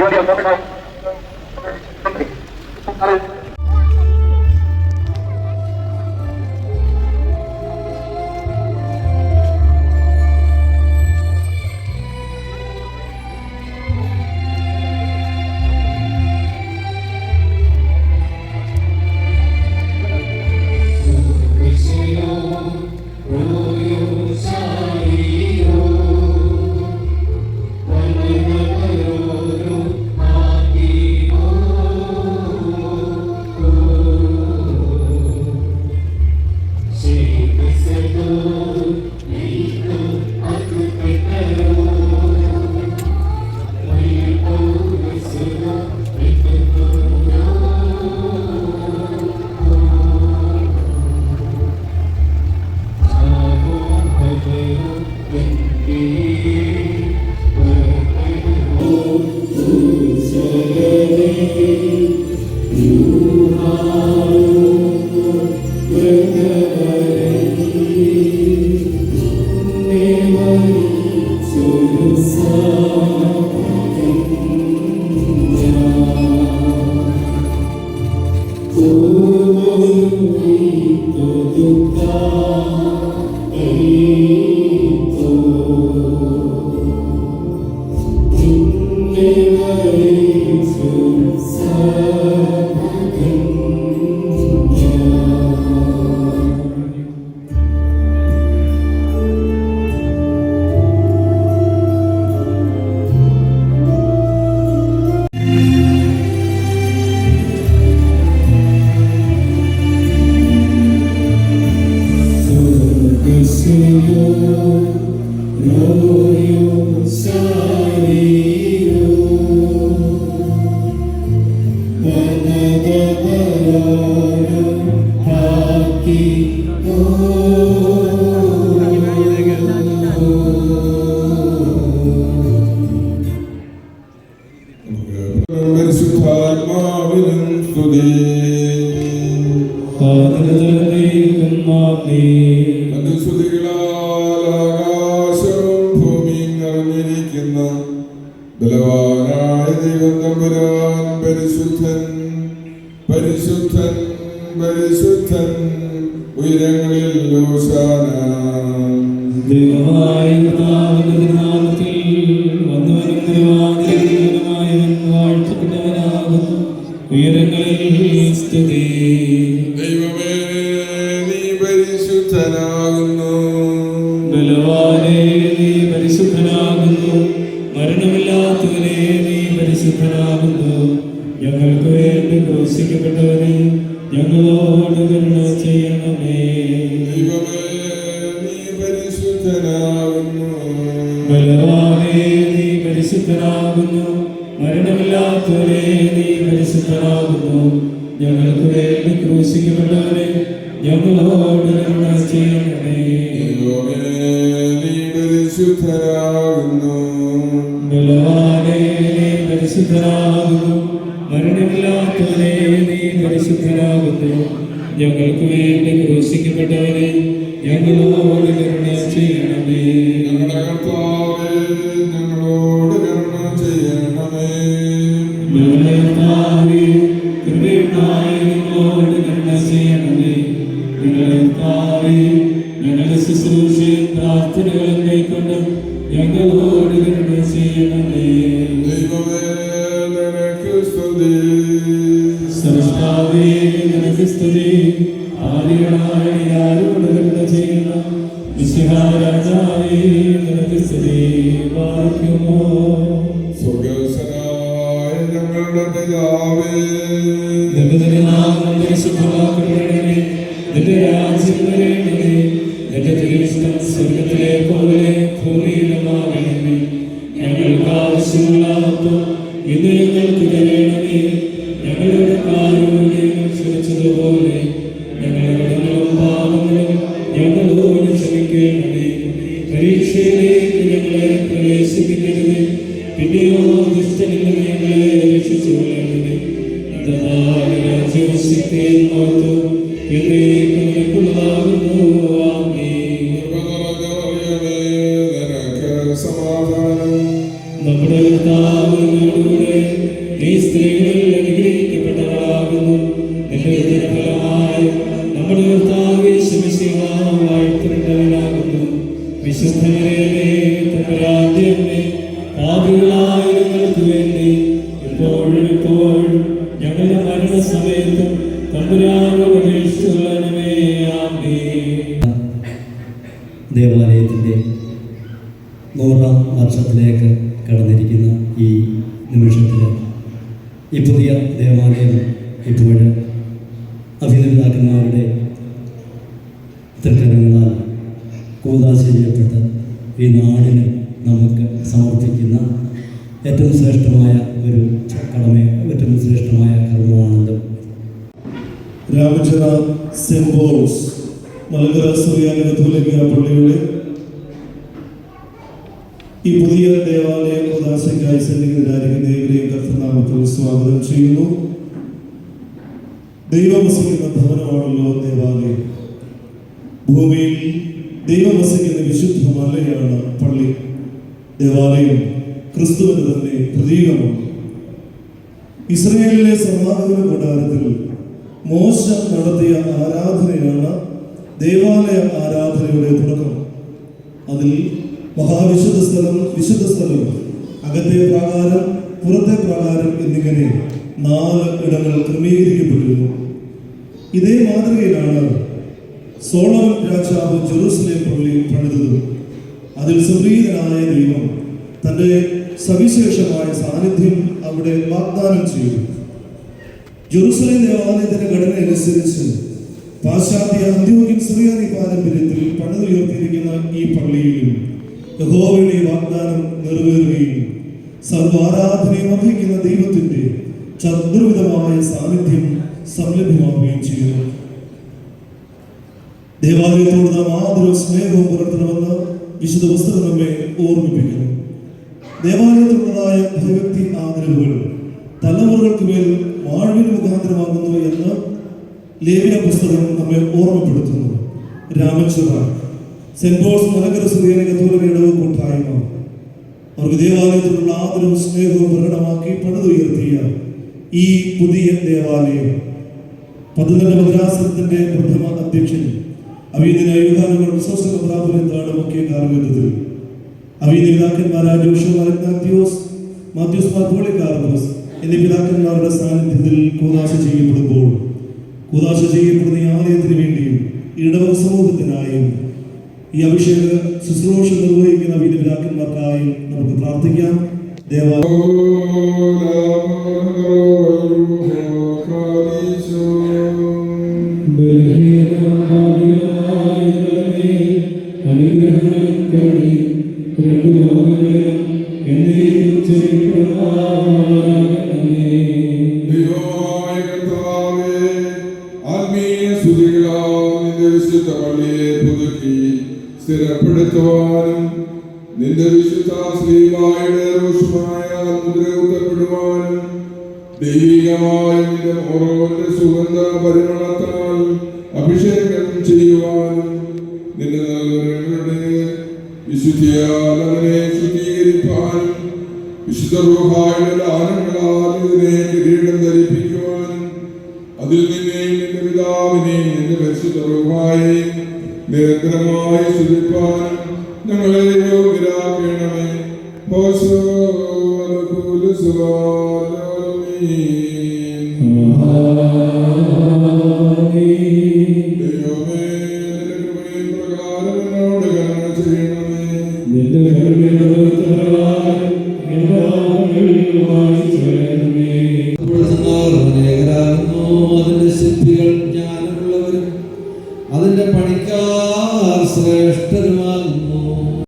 പരിശുദ്ധാത്മാവിനും സ്തുതി You. സ്തുതികളാൽ ആകാശവും ഭൂമിയും നിറഞ്ഞിരിക്കുന്ന ബലവാനായ ദൈവം തമ്പുരാൻ പരിശുദ്ധൻ പരിശുദ്ധൻ പരിശുദ്ധൻ ഉയരങ്ങളിൽ ലോശാന. ദൈവമായ നാമത്തിൽ വന്നു ദൈവാഗ്രഹീതനുമായവൻ സ്തുതി ദൈവമേ നീ പരിശുദ്ധനാകുന്നു. ബലവാനെ നീ പരിശുദ്ധനാകുന്നു. മരണമില്ലാത്തവനെ നീ പരിശുദ്ധനാകുന്നു. ഞങ്ങൾക്ക് വേണ്ടി ക്രൂശിക്കപ്പെട്ടവനെ ഞങ്ങളോട് കരുണ ചെയ്യണമേ. ദൈവമേ നീ പരിശുദ്ധനാകുന്നു. ബലവാനെ നീ പരിശുദ്ധനാകുന്നു. മരണമില്ലാത്തവരെ പരിശുദ്ധനാകുന്നു. ഞങ്ങൾക്ക് വേണ്ടി ക്രൂശിക്കപ്പെട്ടവരെ ഞങ്ങളോട് കരുണ ചെയ്യണമേ. ദൈവമേ നീ പരിശുദ്ധനാകുന്നു ബലവാനെ നീ പരിശുദ്ധനാകുന്നു. നീ പരിശുദ്ധനാകുന്നു. ഞങ്ങൾക്ക് വേണ്ടി ക്രൂശിക്കപ്പെട്ടവരെ ഞങ്ങളോട് കരുണ ചെയ്യണമേ. ഞങ്ങളുടെ കർത്താവേ ഞങ്ങളോട് കരുണ ചെയ്യണമേ. സ്വർഗത്തിലെ പോലെ ഭൂമിയിലുമാകണമേ ഞങ്ങൾക്ക് ആവശ്യമുള്ള അപ്പം ഇന്ന് ഞങ്ങൾക്ക് തരണമേ. ഞങ്ങളുടെ കാരുണ്യം ക്ഷമിച്ചതുപോലെ ഞങ്ങളുടെ പാപങ്ങളും ഞങ്ങളോട് ക്ഷമിക്കണമേ. ഞങ്ങളെ പ്രവേശിപ്പിക്കരുതേ. പിന്നെയോ ദുഷ്ടനിൽ ഞങ്ങളെ രക്ഷിച്ചു കൊള്ളണമേ രാജ്യവും ശക്തിയും മഹത്വവും എന്നേക്കും നിനക്കുള്ളതാകുന്നു. നമ്മുടെ കർത്താവ് നമ്മോടുകൂടെ നീ സ്ത്രീകളിൽ അനുഗ്രഹിക്കപ്പെട്ടവളാകുന്നു. നിന്റെ ഉദരഫലമായി നമ്മുടെ കർത്താവ് വാഴ്ത്തിട്ടവനാകുന്നു വിശുദ്ധമേ തമ്പരാജ്യമേ പാപികളായ ഞങ്ങൾക്ക് വേണ്ടി എപ്പോഴും ഇപ്പോഴും ഞങ്ങളുടെ മരണസമയത്തും തമ്പുരാനോട് അപേക്ഷിച്ചുകൊള്ളണമേ. ദേവാലയത്തിന്റെ നൂറാം വർഷത്തിലേക്ക് കടന്നിരിക്കുന്ന ഈ നിമിഷത്തിൽ ഈ പുതിയ ദേവാലയം ഇപ്പോൾ അഭിനേതാക്കന്മാരുടെ തൃക്കരങ്ങളാൽ കൂതാശ ചെയ്യപ്പെട്ട ഈ നാടിന് നമുക്ക് സമർപ്പിക്കുന്ന ഏറ്റവും ശ്രേഷ്ഠമായ ഒരു കടമ ഏറ്റവും ശ്രേഷ്ഠമായ കർമ്മമാണത്. രാമചന്ദ്ര സെന്റ് പോൾസ് മലങ്കര സുറിയാനി പള്ളിയുടെ ഈ പുതിയ ദേവാലയം ഉദാശയ്ക്കായി സന്നിഹിതരായിരിക്കുന്ന ഏവരെയും കർത്തനാമത്തിൽ സ്വാഗതം ചെയ്യുന്നു. ദൈവം ഭവനമാണല്ലോ ദേവാലയം. ഭൂമിയിൽ ദൈവം വസിക്കുന്ന വിശുദ്ധ മലയാണ് പള്ളി. ദേവാലയം ക്രിസ്തുവിന് തന്നെ പ്രതീകമാണ്. ഇസ്രയേലിലെ സമാഗമന കൊട്ടാരത്തിൽ മോശ നടത്തിയ ആരാധനയാണ് ദേവാലയ ആരാധനയുടെ തുടക്കം. അതിൽ മഹാവിശുദ്ധ സ്ഥലം വിശുദ്ധ സ്ഥലം അകത്തെ പ്രാകാരം പുറത്തെ പ്രാകാരം എന്നിങ്ങനെ നാല് ഇടങ്ങൾ ക്രമീകരിക്കപ്പെട്ടിരുന്നു. ഇതേ മാതൃകയിലാണ് സോളമൻ രാജാവ് ജെറൂസലേം പള്ളി പണിതത്. അതിൽ സംപ്രീതനായ ദൈവം തന്റെ സവിശേഷമായ സാന്നിധ്യം അവിടെ വാഗ്ദാനം ചെയ്തു. ജെറുസലേം ദേവാലയത്തിന്റെ ഘടന അനുസരിച്ച് പാശ്ചാത്യ ഔദ്യോഗിക സിറിയാനി പാരമ്പര്യത്തിൽ പണിതുയർത്തിയിരിക്കുന്ന ഈ പള്ളിയിലും യഹോവയുടെ വാഗ്ദാനം നിറവേറുകയും സർവാരാധനയും അർഹിക്കുന്ന ദൈവത്തിന്റെ ചതുർവിധമായ സാന്നിധ്യം സംലഭ്യമാവുകയും ചെയ്യുന്നു. ദേവാലയത്തോട് നാം ആദരവും സ്നേഹവും പുലർത്തണമെന്ന് വിശുദ്ധ പുസ്തകം നമ്മെ ഓർമ്മിപ്പിക്കുന്നു. ദേവാലയത്തിലുള്ളതായ ഭയഭക്തി ആദരവുകൾ തലമുറകൾക്ക് മേൽ വാഴ്വിന് മുഖാന്തരമാകുന്നു എന്ന് ലേവിയ പുസ്തകം നമ്മെ ഓർമ്മപ്പെടുത്തുന്നു. രാമചുറ സെന്റ് പോൾസ് മലങ്കര സുറിയാനി കത്തോലിക ഇടവ് കൂട്ടായ്മ അവർക്ക് ദേവാലയത്തിലുള്ള ആദരവും സ്നേഹവും പ്രകടമാക്കി പണിതുയർത്തിയ ഈ പുതിയ ദേവാലയം. പതിനെട്ട് മദ്രാസനത്തിന്റെ പ്രഥമ അധ്യക്ഷൻ അവീതിന യുഗാനങ്ങൾ വിശ്വസന പ്രാപുരത്താണ് മുഖ്യ കാർമ്മികത്തിൽ അവീതി പിതാക്കന്മാരായ ജോഷു മാത്യോസ് മാർപ്പോളി മാർപ്പോളിക്കാർമോസ് എന്നീ പിതാക്കന്മാരുടെ സാന്നിധ്യത്തിൽ കൂതാശ ചെയ്യപ്പെടുമ്പോൾ കൂതാശ ചെയ്യപ്പെടുന്ന ഈ ആലയത്തിന് വേണ്ടിയും ഇടവക സമൂഹത്തിനായും ഈ അഭിഷേക ശുശ്രൂഷ നിർവഹിക്കുന്ന അവീതി പിതാക്കന്മാർക്കായും നമുക്ക് പ്രാർത്ഥിക്കാം. ദേവാ ദൈവമായ സ്ഥിരപ്പെടുത്തുവാനും നിന്റെ വിശുദ്ധ ശ്രീവായുടെ രോഷമായ മുദ്രയൂട്ടപ്പെടുവാനും ദൈവികമായ നിന്റെ ഓരോന്റെ സുഗന്ധ പരിമളത്താൽ അഭിഷേകം ചെയ്യുവാനും നിന്റെ നല്ലവരുടെ വിശുദ്ധിയാൽ അവനെ ശുദ്ധീകരിപ്പാനും വിശുദ്ധ റൂഹായുടെ ആനങ്ങളാൽ ഇതിനെ കിരീടം ധരിപ്പിക്കുവാനും അതിൽ നിന്നെയും നിന്റെ പിതാവിനെയും നിന്റെ പരിശുദ്ധ റൂഹായെയും നിരന്തരമായി സ്തുതിപ്പാനും ഞങ്ങളെ യോഗ്യരാക്കണമേ. ഹോശോ അനുകൂല